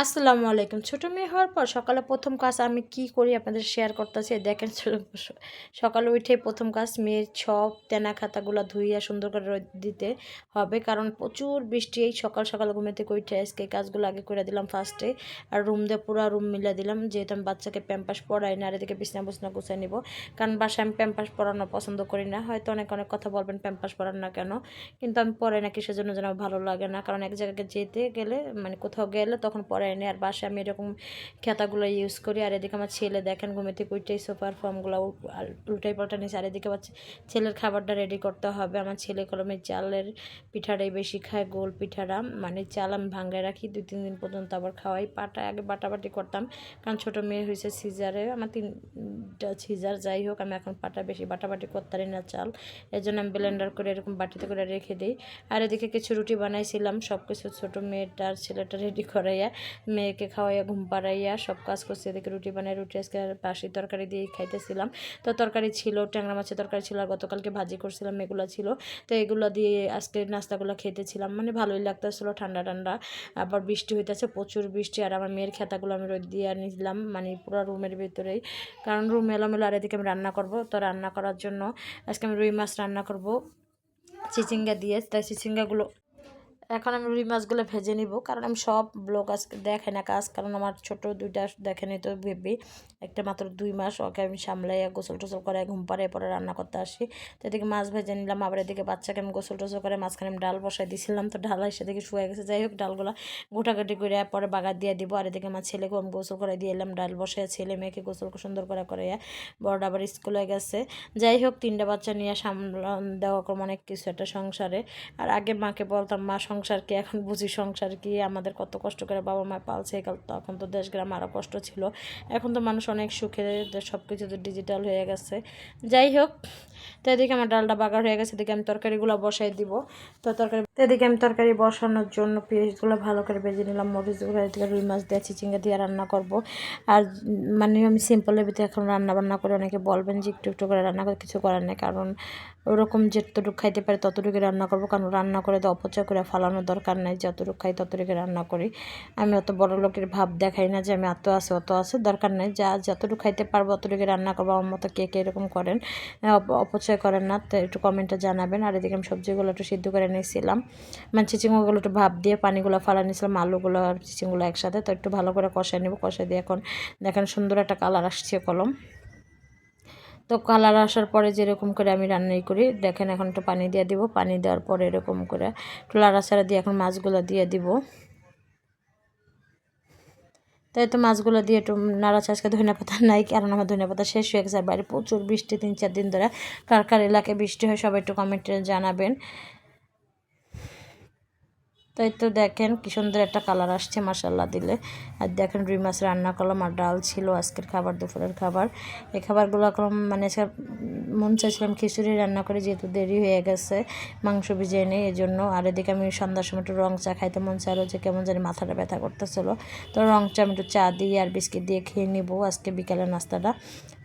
আসসালামু আলাইকুম। ছোটো মেয়ে হওয়ার পর সকালে প্রথম কাজ আমি কি করি আপনাদের শেয়ার করতেছি দেখেন সকালে উঠে প্রথম কাজ মেয়ের সব তেনা খাতাগুলো ধুইয়া সুন্দর করে দিতে হবে, কারণ প্রচুর বৃষ্টি, এই সকাল সকাল ঘুমে থেকে উঠে আজকে কাজগুলো আগে করে দিলাম ফার্স্টে আর রুম দিয়ে পুরো রুম মিলে দিলাম, যেহেতু আমি বাচ্চাকে প্যাম্পাস পড়াই না, আর এদিকে বিছনা বুছনা গুছিয়ে নিব, কারণ বাসায় আমি প্যাম্পাস পড়ানো পছন্দ করি না, হয়তো অনেক অনেক কথা বলবেন প্যাম্পাস পড়ান না কেন, কিন্তু আমি পড়াই না, কিসের জন্য যেন ভালো লাগে না, কারণ এক জায়গায় যেতে গেলে মানে কোথাও গেলে তখন পড়াই নি আর বাসায় আমি এরকম খেতাগুলো ইউজ করি। আর এদিকে আমার ছেলে দেখেন, ঘুমে থেকে উইটাই সোফার ফর্মগুলো উল্টাই পাল্টা নিয়েছে আর এদিকে আমার ছেলের খাবারটা রেডি করতে হবে। আমার ছেলে কলমের চালের পিঠাটাই বেশি খায়, গোল পিঠাটা। মানে চাল আমি ভাঙ্গায় রাখি। দুই, তিন দিন পর্যন্ত আবার খাওয়াই। পাটা আগে বাটাবাটি করতাম। কারণ ছোটো মেয়ে হয়েছে সিজারে আমার তিনটা সিজার যাই হোক, আমি এখন পাটা বেশি বাটাবাটি করতারি না চাল। এর জন্য আমি ব্লেন্ডার করে এরকম বাটিতে করে রেখে দিই। আর এদিকে কিছু রুটি বানাইছিলাম। সব কিছু ছোটো মেয়েটার ছেলেটা রেডি করাইয়া মেয়েকে খাওয়াইয়া ঘুম পাড়াইয়া সব কাজ করছি, এদিকে রুটি বানাই রুটি আজকে বাসি তরকারি দিয়ে খাইতেছিলাম। তো তরকারি ছিল, ট্যাংরা মাছের তরকারি ছিল আর গতকালকে ভাজি করছিলাম, এগুলো ছিল। তো এগুলো দিয়ে আজকে নাস্তাগুলো খেতেছিলাম মানে ভালোই লাগতেছিল, ঠান্ডা ঠান্ডা। আবার বৃষ্টি হইতেছে, প্রচুর বৃষ্টি, আর আমার মেয়ের খেতাগুলো আমি রোদ দিয়ে নিলাম মানে পুরো রুমের ভিতরেই। কারণ রুম এলোমেলো, আর এদিকে আমি রান্না করব, তো রান্না করার জন্য আজকে আমি রুই মাছ রান্না করব। চিচিঙ্গা দিয়ে, তাই চিচিঙ্গাগুলো এখন আমি রুই মাছগুলো ভেজে নিব, কারণ আমি সব ব্লগ আজকে দেখে না কাজ, কারণ আমার ছোট দুইটা দেখে নিত ভেবে। একটা মাত্র দুই মাস, ওকে আমি সামলাইয়া গোসল টোসল করে ঘুম পাড়ে পরে রান্না করতে আসি। তো এদিকে মাছ ভেজে নিলাম, আবার এদিকে বাচ্চাকে আমি গোসল টোসল করে মাঝখানে আমি ডাল বসাই দিয়েছিলাম তো ডাল এসে দেখে শুয়ে গেছে। যাই হোক, ডালগুলো গোটাগাটি করে পরে বাগার দিয়ে দিব, আর এদিকে আমার ছেলেকেও আমি গোসল করে দিয়ে এলাম, ডাল বসে ছেলে মেয়েকে গোসল সুন্দর করে করে বড় আবার স্কুলে গেছে। যাই হোক, তিনটা বাচ্চা নিয়ে সামলান দেওয়া অনেক কিছু একটা সংসারে। আর আগে মাকে বলতাম, মা সংসার কি এখন বুঝি সংসার কি আমাদের কত কষ্ট করে বাবা মা পালছে। তখন তো দেশ গ্রাম আরও কষ্ট ছিল। এখন তো মানুষ অনেক সুখে সব কিছু তো ডিজিটাল হয়ে গেছে। যাই হোক, তো এদিকে আমার ডালটা বাগার হয়ে গেছে, এদিকে আমি তরকারিগুলো বসাই দিব। তো তরকারি এদিকে আমি তরকারি বসানোর জন্য পেঁয়াজগুলো ভালো করে বেজে নিলাম, মরিচগুলো, এদিকে রুই মাছ দিয়ে চিচিঙ্গা দিয়ে রান্না করব। আর মানে আমি সিম্পলের ভিতরে এখন রান্না বান্না করে অনেকে বলবেন যে একটু একটু করে রান্না করে, কিছু করার নেই। কারণ ওরকম যেতটুকু খাইতে পারে ততটুকু রান্না করব। কারণ রান্না করে তো অপচয় করে ফালানোর দরকার নেই, যতটুকু খাই ততটুকু রান্না করি। আমি অত বড় লোকের ভাব দেখাই না যে আমি এত আছে, অত আছে, দরকার নাই। যা, যতটুকু খাইতে পারব অতটুকু রান্না করব। আমার মতো কে কে এরকম করেন অপচয় করেন না, তো, একটু কমেন্টে জানাবেন। আর এদিকে আমি সবজিগুলো একটু সিদ্ধ করে নিয়েছিলাম। মানে চিচিঙ্গুলো একটু ভাব দিয়ে পানিগুলো ফালা নিয়েছিলাম, আলুগুলো আর চিচিঙ্গুলো একসাথে। তো একটু ভালো করে কষাই নেব। কষাই দিয়ে এখন দেখেন সুন্দর একটা কালার আসছে কলম। তো কালার আসার পরে যেরকম করে আমি রান্নাই করি, দেখেন এখন একটু পানি দিয়ে দিব, পানি দেওয়ার পরে এরকম করে একটু লাড়াছাড়া দিয়ে এখন মাছগুলো দিয়ে দিব। তাই তো মাছগুলো দিয়ে একটু নাড়াচ্ছে আজকে ধনিয়া পাতা নাই, কারণ আমার ধনিয়া পাতা শেষ হয়ে গেছে আর বাইরে প্রচুর বৃষ্টি, তিন চার দিন ধরে কার কার এলাকায় বৃষ্টি হয় সবাই একটু কমেন্টে জানাবেন। তাই তো দেখেন কি সুন্দর একটা কালার আসছে মাসাল্লা দিলে। আর দেখেন রুই মাছ রান্না করলাম আর ডাল ছিল, আজকের খাবার, দুপুরের খাবার। এই খাবারগুলো করলাম মানে মন চাইছিলাম খিচুড়ি রান্না করে, যেহেতু দেরি হয়ে গেছে, মাংস ভিজিয়ে নেই এই জন্য আর এদিকে আমি সন্ধ্যার সময় একটু রং চা খাইতে মন চাইলো, যে কেমন জানি মাথাটা ব্যথা করতেছিল। তো রং চা আমি একটু চা দিয়ে আর বিস্কিট দিয়ে খেয়ে নিবো আজকে বিকালের নাস্তাটা।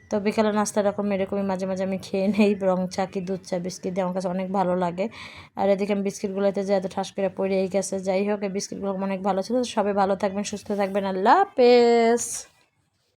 তো বিকালে নাস্তা এরকম, এরকমই মাঝে মাঝে আমি খেয়ে নেই, রং চা কি, দুধ চা, বিস্কিট দিয়ে আমার কাছে অনেক ভালো লাগে। আর এদিকে আমি বিস্কিটগুলোতে যে এত ঠাস করে পড়ে এই গেছে, যাই হোক, এই বিস্কিটগুলো অনেক ভালো ছিল। সবাই ভালো থাকবেন, সুস্থ থাকবেন। আল্লাহ হাফেজ।